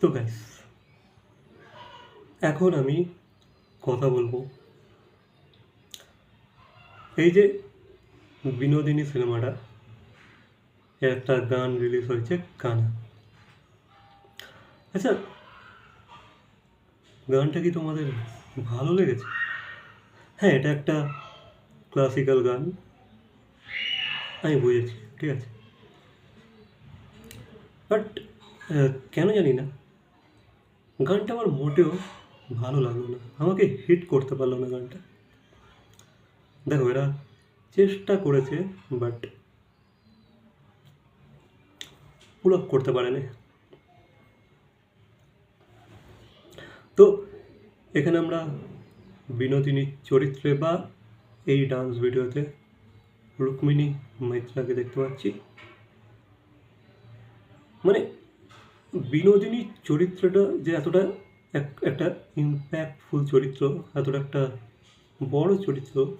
তো গাইস এখন আমি কথা বলব এই যে বিনোদিনী সিনেমাটা, একটা গান রিলিজ হয়েছে গানা আচ্ছা গানটা কি তোমাদের ভালো লেগেছে? হ্যাঁ এটা একটা ক্লাসিক্যাল গান। আমি বুঝেছি, ঠিক আছে। বাট কেন জানি না। গানটা আমার মোটেও ভালো লাগল না। আমাকে হিট করতে পারল না গানটা। দেখো, এরা চেষ্টা করেছে বাট পুল করতে পারেনি। তো, এখানে আমরা বিনোদিনীর চরিত্রে বা এই ডান্স ভিডিওতে রুক্মিণী মৈত্রাকে দেখতে পাচ্ছি। মানে বিনোদিনীর চরিত্রটা যে এতটা এক- একটা ইম্প্যাক্টফুল চরিত্র, এতটা একটা বড় চরিত্র,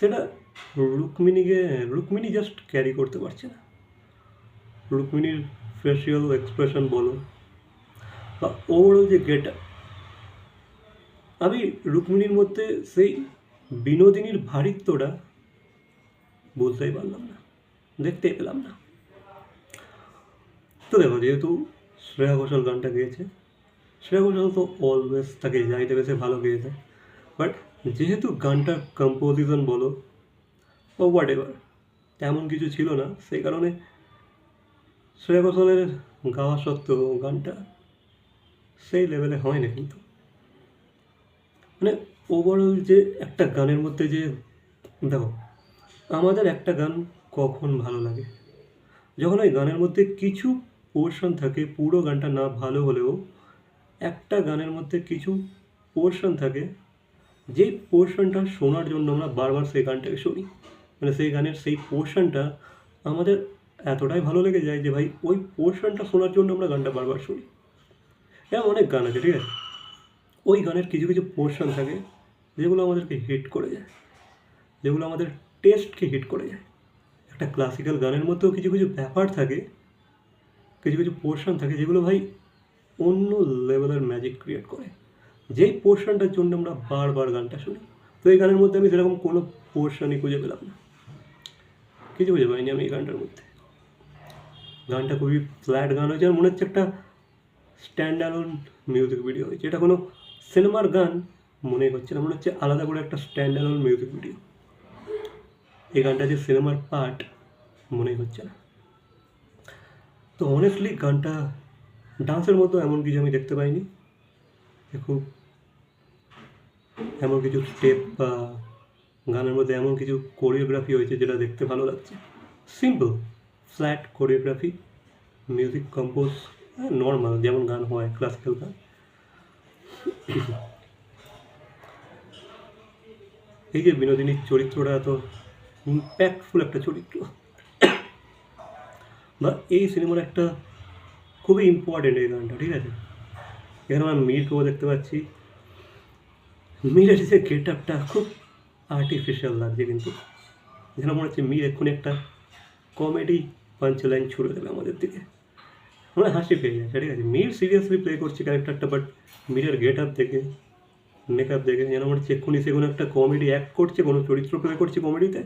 সেটা রুক্মিণীকে, রুক্মিণী জাস্ট ক্যারি করতে পারছে না। রুক্মিণীর ফেসিয়াল এক্সপ্রেশন বলো, বা ওভারঅল যে গেট আমি রুক্মিণীর মধ্যে সেই বিনোদিনীর ভারিত্বটা বলতেই পারলাম না, দেখতেই পেলাম না। তো দেখো, যেহেতু শ্রেয়া ঘোষাল গানটা গেয়েছে, শ্রেয়া ঘোষাল তো অলওয়েজ তাকে যাইতে বেশি ভালো গেয়েছে বাট যেহেতু গানটা কম্পোজিশন বলো ও হোয়াট এভার তেমন কিছু ছিল না, সেই কারণে শ্রেয়া ঘোষালের গাওয়া সত্ত্বেও গানটা সেই লেভেলে হয় না কিন্তু। মানে ওভারঅল যে একটা গানের মধ্যে যে, দেখো, আমাদের একটা গান কখন ভালো লাগে? যখন ওই গানের মধ্যে কিছু পোর্শন থাকে পুরো গানটা না ভালো হলেও একটা গানের মধ্যে কিছু পোর্শন থাকে। যেই পোর্শনটা শোনার জন্য আমরা বারবার সেই গানটাকে শুনি। মানে সেই গানের সেই পোর্শনটা আমাদের এতটাই ভালো লেগে যায় যে ভাই ওই পোর্শনটা শোনার জন্য আমরা গানটা বারবার শুনি। এরকম অনেক গান আছে, ঠিক আছে? ওই গানের কিছু কিছু পোর্শন থাকে যেগুলো আমাদেরকে হিট করে যায়, যেগুলো আমাদের টেস্টকে হিট করে যায়। একটা ক্লাসিক্যাল গানের মধ্যেও কিছু কিছু ব্যাপার থাকে কিছু কিছু পোর্শন থাকে যেগুলো ভাই অন্য লেভেলের ম্যাজিক ক্রিয়েট করে। যেই পোর্শনটার জন্য আমরা বারবার গানটা শুনি, তো এই গানের মধ্যে আমি সেরকম কোনো পোর্শনই খুঁজে পেলাম না। কিছু খুঁজে পাইনি আমি এই গানটার মধ্যে। গানটা খুবই ফ্ল্যাট গান হয়েছে আর মনে হচ্ছে একটা স্ট্যান্ড অ্যালোন মিউজিক ভিডিও হয়েছে। এটা কোনো সিনেমার গান মনে হচ্ছে না, মনে হচ্ছে আলাদা করে একটা স্ট্যান্ড অ্যালোন মিউজিক ভিডিও এই গানটা যে সিনেমার পার্ট মনে হচ্ছে না। তো অনেস্টলি গানটা ডান্সের মতো এমন কিছু আমি দেখতে পাইনি। খুব এমন কিছু স্টেপ বা গানের মধ্যে এমন কিছু কোরিওগ্রাফি হয়েছে যেটা দেখতে ভালো লাগছে। Simple flat choreography music compose normal যেমন গান হয় ক্লাসিক্যাল গান। এই যে বিনোদিনীর চরিত্রটা এত ইম্প্যাক্টফুল একটা চরিত্র। বা এই সিনেমার একটা খুবই ইম্পর্টেন্ট এই গানটা, ঠিক আছে? এখানে আমরা মীরকেও দেখতে পাচ্ছি। মীরের যে গেট আপটা খুব আর্টিফিশিয়াল লাগছে কিন্তু। যেন মনে হচ্ছে মীর এক্ষুনি একটা কমেডি পাঞ্চ লাইন ছুড়ে দেবে আমাদের দিকে। আমরা হাসি পেয়ে যাচ্ছে, ঠিক আছে? মীর সিরিয়াসলি প্লে করছে ক্যারেক্টারটা বাট মীরের গেট আপ দেখে মেকআপ দেখে, যেন মনে হচ্ছে এক্ষুনি সে একটা কমেডি অ্যাক্ট করছে, কোনো চরিত্র প্লে করছে কমেডিতে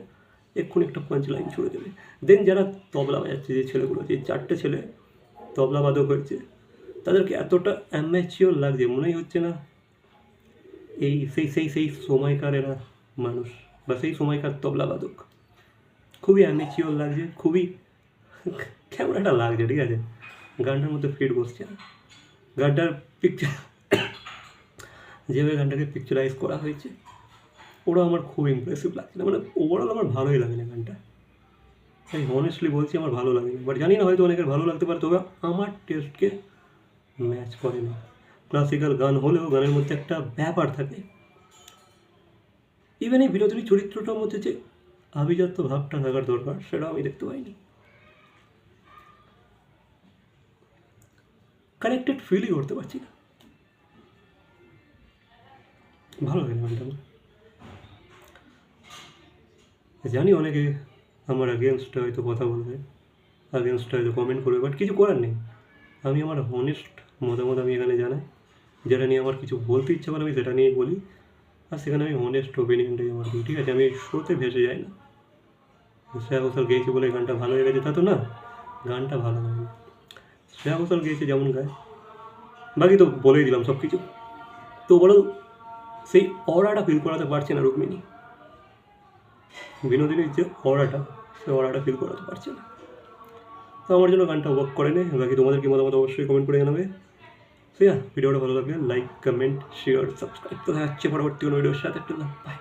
এক্ষুনি একটা পাঞ্চ লাইন ছুড়ে দেবে। দেন যারা তবলা বাজাচ্ছে, যে ছেলেগুলো, যে চারটে ছেলে তবলা বাদক হয়েছে, তাদেরকে এতটা অ্যাম্যাচিওর লাগছে, মনেই হচ্ছে না এই সেই সেই সেই সময়কার এরা মানুষ বা সেই সময়কার তবলা বাদক। খুবই অ্যামেচিওর লাগছে, খুবই একটা লাগছে, ঠিক আছে? গানটার মধ্যে ফিট বসছে না। গানটার পিকচার যেভাবে গানটাকে পিকচারাইজ করা হয়েছে ওরা আমার খুব ইমপ্রেসিভ লাগছে না মানে ওভারঅল আমার ভালোই লাগে না গানটা। তাই অনেস্টলি বলছি আমার ভালো লাগে না বাট জানি না হয়তো অনেকের ভালো লাগতে পারে, তবে আমার টেস্টকে ম্যাচ করে না। ক্লাসিক্যাল গান হলেও গানের মধ্যে একটা ব্যাপার থাকে। ইভেন এই বিনোদিনী চরিত্রটার মধ্যে যে আভিজাত্য ভাবটা থাকার দরকার, সেটা আমি দেখতে পাইনি। কানেক্টেড ফিলই করতে পারছি না। ভালো লাগে গানটা জানি অনেকে আমার অ্যাগেনস্টে হয়তো কথা বলবে আগেনস্টে হয়তো কমেন্ট করবে বাট কিছু করার নেই। আমি আমার হনেস্ট মতামত আমি এখানে জানাই। যেটা নিয়ে আমার কিছু বলতে ইচ্ছা করে আমি সেটা নিয়েই বলি। আর সেখানে আমি হনেস্ট ওপিনিয়নটাই আমার দিই, ঠিক আছে? আমি শোতে ভেসে যাই না। শ্রেয়া ঘোষাল গেয়েছি বলে গানটা ভালো হয়ে গেছে, তা তো না? গানটা ভালো হয়নি। শ্রেয়া ঘোষাল গেয়েছে যেমন গায়। বাকি তো বলেই দিলাম সব কিছু তো বলো, সেই অরাটা ফিল করাতে পারছে না রুক্মিণী। বিনোদিনীর যে অরাটা, সে অরাটা ফিল করাতে পারছে না। তো আমার জন্য গানটা ওয়ার্ক করে নেই বাকি তোমাদের কি মতামত অবশ্যই কমেন্ট করে জানাবে। সো ভিডিওটা ভালো লাগলে লাইক কমেন্ট শেয়ার সাবস্ক্রাইব তো দেখা হচ্ছে পরবর্তী কোনো ভিডিওর সাথে। একটু বাই